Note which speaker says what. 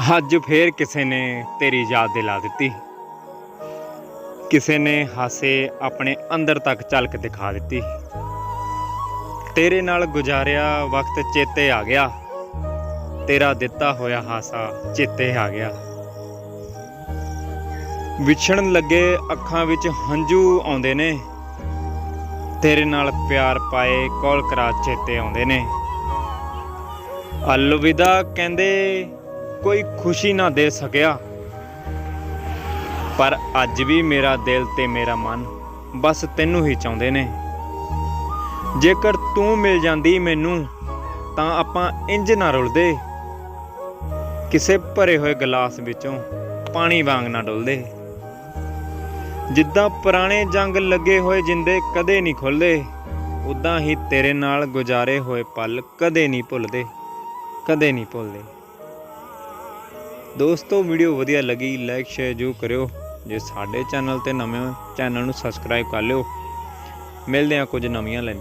Speaker 1: ਅੱਜ ਫੇਰ ਕਿਸੇ ਨੇ ਤੇਰੀ ਯਾਦ ਦਿਲਾ ਦਿੱਤੀ। ਕਿਸੇ ਨੇ ਹਾਸੇ ਆਪਣੇ ਅੰਦਰ ਤੱਕ ਝਲਕ ਦਿਖਾ ਦਿੱਤੀ। ਤੇਰੇ ਨਾਲ ਗੁਜ਼ਾਰਿਆ ਵਕਤ ਚੇਤੇ ਆ ਗਿਆ। ਤੇਰਾ ਦਿੱਤਾ ਹੋਇਆ ਹਾਸਾ ਚੇਤੇ ਆ ਗਿਆ। ਵਿਛੜਨ ਲੱਗੇ ਅੱਖਾਂ ਵਿੱਚ ਹੰਝੂ ਆਉਂਦੇ ਨੇ। ਤੇਰੇ ਨਾਲ ਪਿਆਰ ਪਾਏ ਕੋਲ ਕਰਾ ਚੇਤੇ ਆਉਂਦੇ ਨੇ। ਅਲਵਿਦਾ ਕਹਿੰਦੇ ਕੋਈ ਖੁਸ਼ੀ ਨਾ ਦੇ ਸਕਿਆ। ਪਰ ਅੱਜ ਵੀ ਮੇਰਾ ਦਿਲ ਤੇ ਮੇਰਾ ਮਨ ਬਸ ਤੈਨੂੰ ਹੀ ਚਾਹੁੰਦੇ ਨੇ। ਜੇਕਰ ਤੂੰ ਮਿਲ ਜਾਂਦੀ ਮੈਨੂੰ, ਤਾਂ ਆਪਾਂ ਇੰਜ ਨਾ ਰੁਲਦੇ। ਕਿਸੇ ਭਰੇ ਹੋਏ ਗਲਾਸ ਵਿੱਚੋਂ ਪਾਣੀ ਵਾਂਗ ਨਾ ਡੁੱਲਦੇ। ਜਿੱਦਾਂ ਪੁਰਾਣੇ ਜੰਗ ਲੱਗੇ ਹੋਏ ਜਿੰਦੇ ਕਦੇ ਨਹੀਂ ਖੁੱਲਦੇ ਉਦਾਂ ਹੀ ਤੇਰੇ ਨਾਲ ਗੁਜ਼ਾਰੇ ਹੋਏ ਪਲ ਕਦੇ ਨਹੀਂ ਭੁੱਲਦੇ, ਕਦੇ ਨਹੀਂ ਭੁੱਲਦੇ। ਦੋਸਤੋ ਵੀਡੀਓ ਵਧੀਆ ਲੱਗੀ ਲਾਈਕ ਸ਼ੇਅਰ ਜੂ ਕਰਿਓ। ਜੇ ਸਾਡੇ ਚੈਨਲ ਤੇ ਨਵੇਂ ਚੈਨਲ ਨੂੰ ਸਬਸਕ੍ਰਾਈਬ ਕਰ ਲਿਓ। ਮਿਲਦੇ ਹਾਂ ਕੁਝ ਨਵੀਆਂ ਲੈ